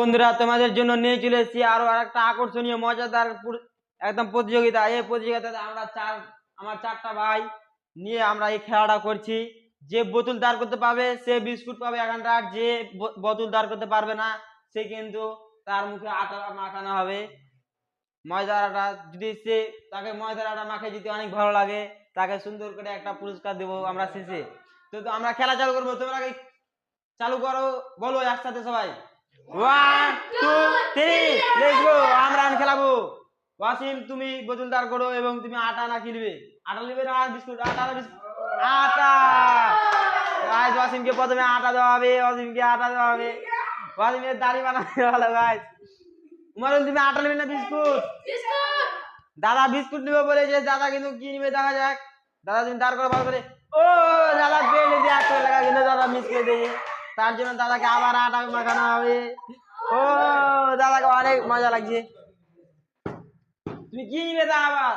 বন্ধুরা, তোমাদের জন্য নিয়ে চলে এসেছি আরও একটা আকর্ষণীয়, মজাদার একদম প্রতিযোগিতা। এই প্রতিযোগিতাতে আমরা চার আমার চারটা ভাই নিয়ে আমরা এই খেলাটা করছি। যে বোতল দাঁড় করতে পারবে, সে বিস্কুট পাবে এখানটা। আর যে বোতল দাঁড় করতে পারবে না, সে কিন্তু তার মুখে আটা মাখানো হবে। ময়দার আটা যদি সে তাকে ময়দার আটা মাখে যদি অনেক ভালো লাগে, তাকে সুন্দর করে একটা পুরস্কার দেবো আমরা শেষে। তো আমরা খেলা চালু করব। তোমরা চালু করো? বলো একসাথে সবাই। One two three let's go আমরা খেলাবো। ওয়াসিম তুমি বোতল দাঁড় করো এবং তুমি আটা না কিনবে। আটা নিবে না বিস্কুট আটা না বিস্কুট। আটা! গাইস ওয়াসিমকে প্রথমে আটা দেওয়া হবে ওয়াসিমকে আটা দেওয়া হবে। ওয়াসিমের দাড়ি বানাতে ভালো গাইস উমারুল তুমি আটা নেবে না বিস্কুট? দাদা বিস্কুট নিবে বলেছে দাদা কিন্তু কি নিবে দেখা যাক। দাদা তুমি দাঁড় করো ভালো করে। ও দাদা পেয়ে এক করে লাগা কিন্তু দাদা মিস করে দিয়েছে। তার জন্য দাদাকে আবার আটা মাখানো হবে। ও দাদাকে অনেক মজা লাগছে। তুমি কি নিবে তা আবার?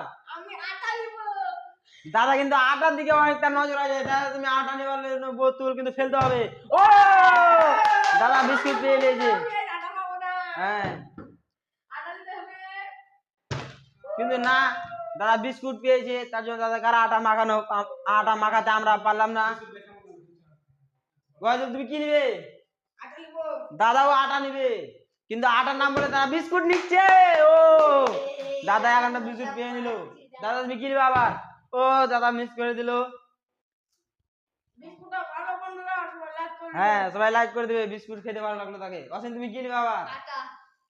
দাদা কিন্তু আটার দিকে অনেকটা নজর আছে। দাদা তুমি আটা নেবার জন্য বোতল কিন্তু ফেলতে হবে। ও দাদা বিস্কুট পেয়ে নিয়েছে। হ্যাঁ। কিন্তু না দাদা বিস্কুট পেয়েছে। তার জন্য দাদা কারা আটা মাখানো আটা মাখাতে আমরা পারলাম না। তুমি কি নিবে? দাদাও আটা নিবে। কিন্তু আটার নাম বলে তারা বিস্কুট নিচ্ছে। ও দাদা এখানটা বিস্কুট পেয়ে নিল। দাদা তুমি কি নিবে আবার? ও দাদা মিস করে দিল। হ্যাঁ সবাই লাইক করে দিবে। বিস্কুট খেতে ভালো লাগল তাকে। অসীম তুমি কি নিবে আবার?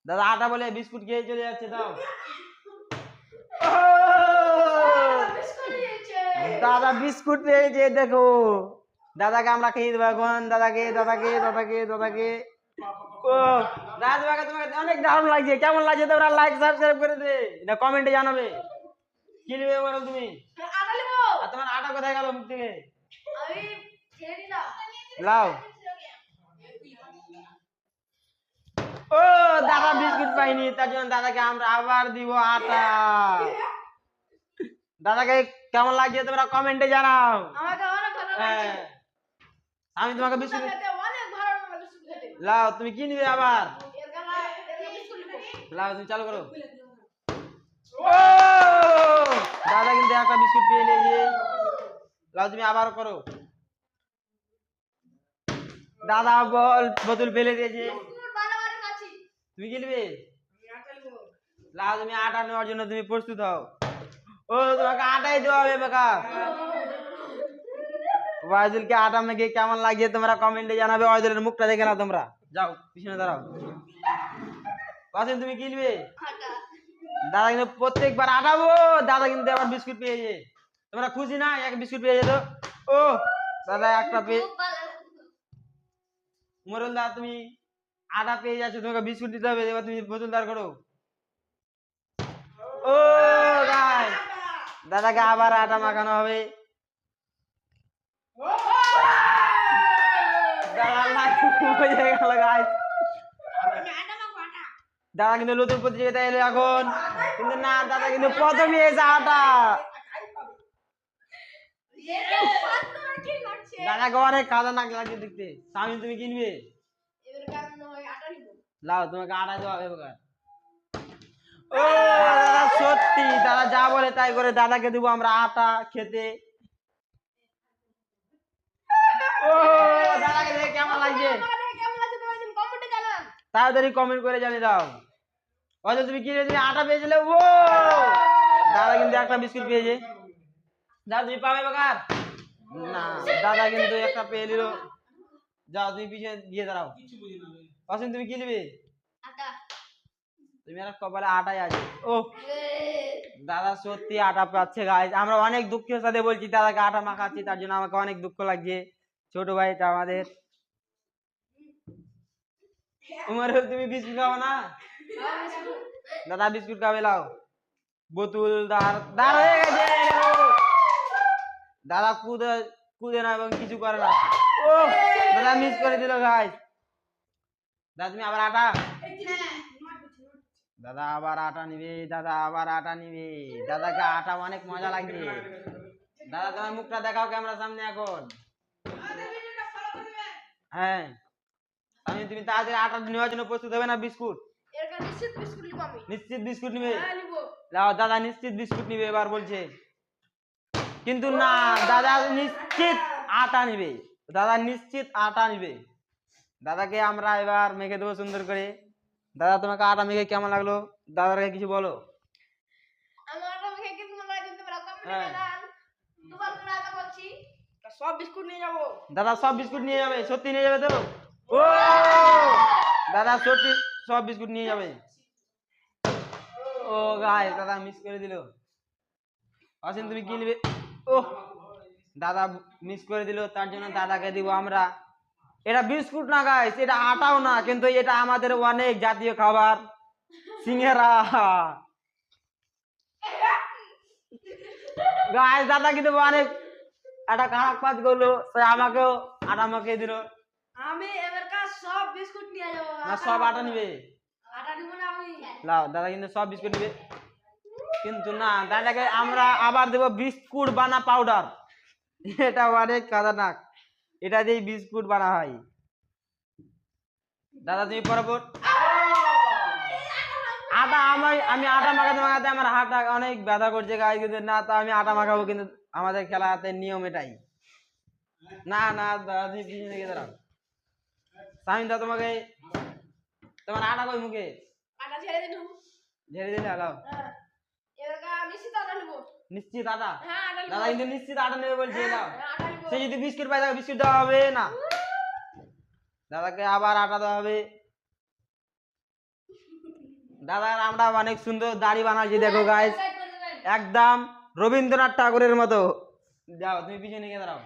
দাদা আটা বলে বিস্কুট খেয়ে চলে যাচ্ছে দাও। দাদা বিস্কুট পেয়েছে দেখো। দাদাকে আমরা খেয়ে দেবো এখন দাদাকে দাদাকে দাদাকে দাদাকে ও দাদা তোমাকে তোমাকে অনেক দারুণ লাগছে কেমন লাগছে তোমরা লাইক সাবস্ক্রাইব করে দে না কমেন্টে জানাবে কি নেবে বলো তুমি আর তোমার আটা কোথায় গেল মুখ থেকে লাও ও দাদা বিস্কুট পাইনি তার জন্য দাদাকে আমরা আবার দিব আটা দাদাকে কেমন লাগছে তোমরা কমেন্টে জানাও হ্যাঁ আমি তোমাকে বিস্কুট লাও তুমি কি নিবে আবার? লাও তুমি চালু করো। ও! দাদা কিন্তু একটা বিস্কুট পেয়ে নিয়েছে লাও তুমি আবার করো। দাদা বল বোতল ফেলে দিয়েছে। তুমি কি নিবে? লাও তুমি আটা নেওয়ার জন্য তুমি প্রস্তুত হও। ও তোমাকে আটাই দেওয়া হবে বেকা। ওয়াইদুলকে আটা মেখে কেমন লাগছে তোমরা কমেন্টে জানাবে। ওয়াইদুলের মুখটা দেখে না তোমরা। যাও পিছনে দাঁড়াও। ওয়াসিম তুমি কি নিবে? দাদা কিন্তু প্রত্যেকবার আটাবো দাদা কিন্তু আবার বিস্কুট পেয়েছে তোমরা খুশি না? এক বিস্কুট পেয়ে যেত। ও দাদা একটা পেয়ে উমরুল দা তুমি আটা পেয়ে যাচ্ছ। তোমাকে বিস্কুট দিতে হবে। এবার তুমি বোতল দাঁড় করো। ও গাই দাদাকে আবার আটা মাখানো হবে দাদা লাইট হয়ে গেল গাইস দাদা কিন্তু নতুন প্রতিযোগিতা এলো এখন। কিন্তু না, দাদা কিন্তু প্রথমে এসে আটা দাদাকে অনেক খাতারনাক লাগছে দেখতে। স্বামী, তুমি কিনবে? লাও, তোমাকে আটা দেওয়া হবে ও, দাদা, সত্যি, দাদা যা বলে তাই করে। দাদাকে দেবো আমরা আটা খেতে ও দাদাকে দেখে কেমন লাগছে তাড়াতাড়ি কমেন্ট করে জানিয়ে দাও। হয়তো তুমি কি তুমি আটা পেয়েছিলে? ও! দাদা কিন্তু একটা বিস্কুট পেয়েছে। দাদা তুমি পাবে বেকার না দাদা কিন্তু একটা পেয়ে নিল। যাও তুমি পিছনে গিয়ে দাঁড়াও। অসীম তুমি কি নেবে? তুমি একটা কপালে আটাই আছে। ও! দাদা সত্যি আটা পাচ্ছে গাইজ আমরা অনেক দুঃখের সাথে বলছি দাদাকে আটা মাখাচ্ছি তার জন্য আমাকে অনেক দুঃখ লাগছে। ছোট ভাইটা আমাদের। উমার তুমি বিস্কুট খাও না দাদা বিস্কুট খাবে লাও বোতল দাঁড় দাঁড় হয়ে গেছে দাদা কুদে কুদে না এবং কিছু করে না ও দাদা মিস করে দিল গাইজ দাদা তুমি আবার আটা দাদা আবার আটা নিবে দাদা আবার আটা নিবে দাদাকে আটা অনেক মজা লাগছে দাদা তোমার মুখটা দেখাও ক্যামেরার সামনে এখন হ্যাঁ আমি তুমি তাড়াতাড়ি আটা নেওয়ার জন্য প্রস্তুত হবে না বিস্কুট? এর কাছে নিশ্চিত বিস্কুট নিবো আমি। নিশ্চিত বিস্কুট নিবে? হ্যাঁ নিবো। লাও দাদা নিশ্চিত বিস্কুট নিবে এবার বলছে। কিন্তু না দাদা নিশ্চিত আটা নিবে। দাদা নিশ্চিত আটা নিবে। দাদাকে আমরা এবার মেখে দেবো সুন্দর করে। দাদা তোমাকে আটা মেখে কেমন লাগল? দাদাকে কিছু বলো। আমার আটা মেখে কিন্তু হয়। সব বিস্কুট নিয়ে যাব। দাদা সব বিস্কুট নিয়ে যাবে সত্যি নিয়ে যাবে তো? ও! দাদা, সত্যি সব বিস্কুট নিয়ে যাবে। ও গাই দাদা মিস করে দিল। অসীম, তুমি কি নিবে? ও, দাদা মিস করে দিল, তার জন্য দাদাকে দিব আমরা। এটা বিস্কুট না গাইস এটা আটাও না, কিন্তু এটা আমাদের অনেক জাতীয় খাবার। সিঙ্গেরা। গাইস দাদা কিন্তু অনেক একটা কাজ করল সে আমাকেও আটা মাখিয়ে দিল। আমি এবার সব বিস্কুট নিয়ে যাব। না সব আটা নিবে। আটা নিবো না আমি। লাও দাদা কিন্তু সব বিস্কুট নিবে। কিন্তু না দাদাকে আমরা আবার দেবো বিস্কুট বানা পাউডার। এটা অনেক খতরনাক। এটা দিয়ে বিস্কুট বানা হয়। দাদা তুমি পরপর আটা আমি আমি আটা মাখাতে মাখাতে আমার হাতটা অনেক ব্যথা করছে গায়ে কিন্তু না তা আমি আটা মাখাবো কিন্তু আমাদের খেলাতে নিয়ম এটাই। না না দাদা তুমি পিছনে দাঁড়াও। সামিন দা তোমাকে। তোমার আটা কই মুখে? আটা ছেড়ে দিন ঝেড়ে দিলে হালাও হ্যাঁ। এবার কা নিশ্চিত আটা নিবো। নিশ্চিত আটা? হ্যাঁ আটা দাদা কিন্তু নিশ্চিত আটা নেবে বলছে দাও। হ্যাঁ, আটা নিবো। সে যদি বিস্কুট পায় তাকে বিস্কুট দেওয়া হবে না? দাদাকে আবার আটা দেওয়া হবে। দাদার আমরা অনেক সুন্দর দাড়ি বানাচ্ছি দেখো গাইস। একদম রবীন্দ্রনাথ ঠাকুরের মতো। যাও তুমি পিছনে গিয়ে দাঁড়াও।